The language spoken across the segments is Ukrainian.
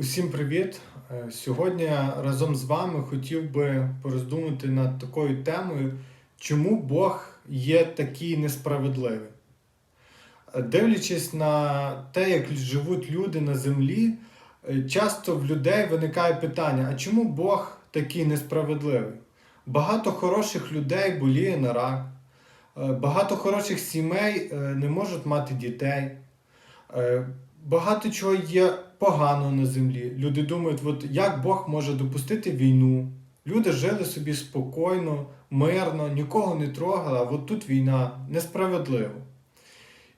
Усім привіт! Е, Сьогодні разом з вами хотів би пороздумати над такою темою, чому Бог є такий несправедливий. Е, Дивлячись на те, як живуть люди на землі, е, часто в людей виникає питання: а чому Бог такий несправедливий? Багато хороших людей боліє на рак, багато хороших сімей не можуть мати дітей. Багато чого є погано на землі. Люди думають, от як Бог може допустити війну. Люди жили собі спокійно, мирно, нікого не трогали, а от тут війна несправедливо.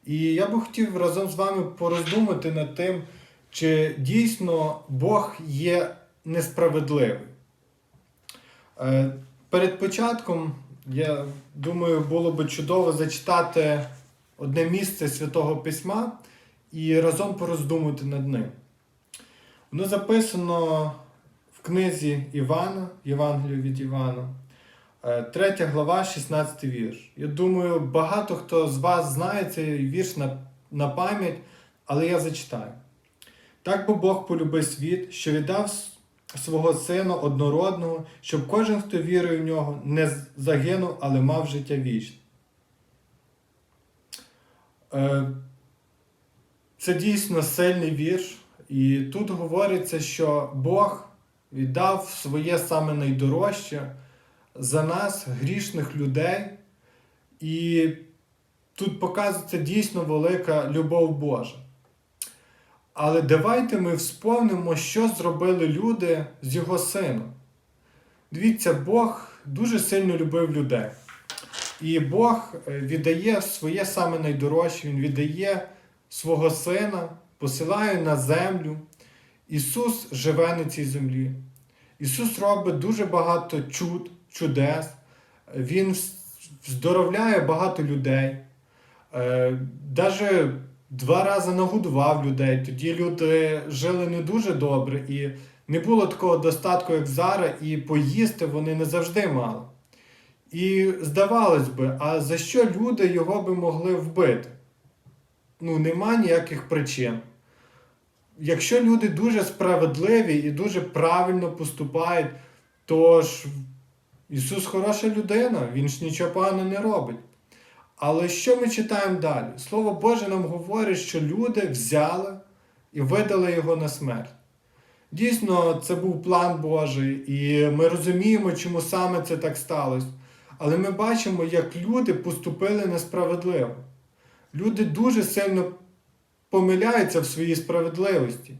І я би хотів разом з вами пороздумати над тим, чи дійсно Бог є несправедливий. Е, Перед початком, я думаю, було би чудово зачитати одне місце Святого Письма і разом пороздумати над ним. Воно записано в книзі Івана, Євангелію від Івана, 3 глава, 16 вірш. Я думаю, багато хто з вас знає цей вірш на, на пам'ять, але я зачитаю. Так бо Бог полюбив світ, що віддав свого Сина однородного, щоб кожен, хто вірує в нього, не загинув, але мав життя вічне. Це дійсно сильний вірш, і тут говориться, що Бог віддав своє саме найдорожче за нас, грішних людей, і тут показується дійсно велика любов Божа. Але давайте ми вспомнимо, що зробили люди з його сином. Дивіться, Бог дуже сильно любив людей. І Бог е, віддає своє саме найдорожче, Він віддає свого сина, посилає на землю. Ісус живе на цій землі. Ісус робить дуже багато чуд, чудес. Він здоровляє багато людей. Е, Даже два рази нагодував людей. Тоді люди жили не дуже добре, і не було такого достатку, як зараз, і поїсти вони не завжди мали. І здавалось би, а за що люди його би могли вбити? Ну, нема ніяких причин. Якщо люди дуже справедливі і дуже правильно поступають, то ж Ісус хороша людина, Він ж нічого поганого не робить. Але що ми читаємо далі? Слово Боже нам говорить, що люди взяли і видали його на смерть. Дійсно, це був план Божий, і ми розуміємо, чому саме це так сталося. Але ми бачимо, як люди поступили несправедливо. Люди дуже сильно помиляються в своїй справедливості.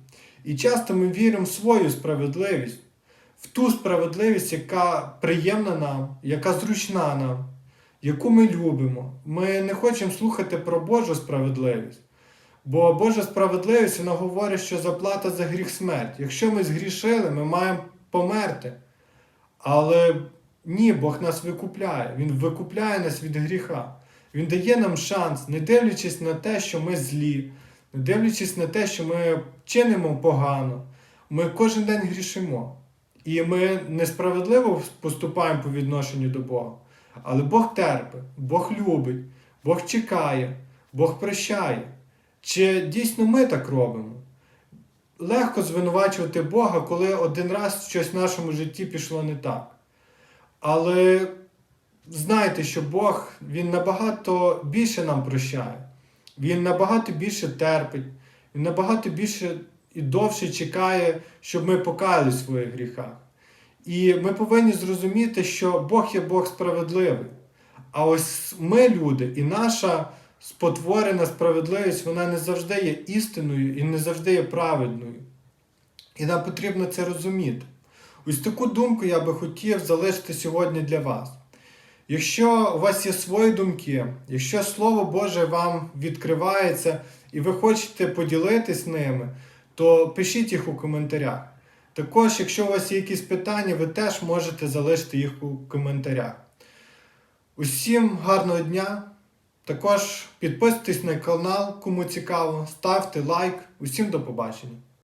І часто ми віримо в свою справедливість, в ту справедливість, яка приємна нам, яка зручна нам, яку ми любимо. Ми не хочемо слухати про Божу справедливість. Бо Божа справедливість вона говорить, що заплата за гріх смерть. Якщо ми згрішили, ми маємо померти. Але ні, Бог нас викупляє. Він викупляє нас від гріха. Він дає нам шанс, не дивлячись на те, що ми злі, не дивлячись на те, що ми чинимо погано. Ми кожен день грішимо. І ми несправедливо поступаємо по відношенню до Бога. Але Бог терпить, Бог любить, Бог чекає, Бог прощає. Чи дійсно ми так робимо? Легко звинувачувати Бога, коли один раз щось в нашому житті пішло не так. Але знайте, що Бог Він набагато більше нам прощає, Він набагато більше терпить, Він набагато більше і довше чекає, щоб ми покаялись в своїх гріхах. І ми повинні зрозуміти, що Бог є Бог справедливий. А ось ми, люди, і наша спотворена справедливість, вона не завжди є істинною і не завжди є праведною. І нам потрібно це розуміти. Ось таку думку я би хотів залишити сьогодні для вас. Якщо у вас є свої думки, якщо Слово Боже вам відкривається і ви хочете поділитись ними, то пишіть їх у коментарях. Також, якщо у вас є якісь питання, ви теж можете залишити їх у коментарях. Усім гарного дня! Також підписуйтесь на канал, кому цікаво, ставте лайк. Усім до побачення!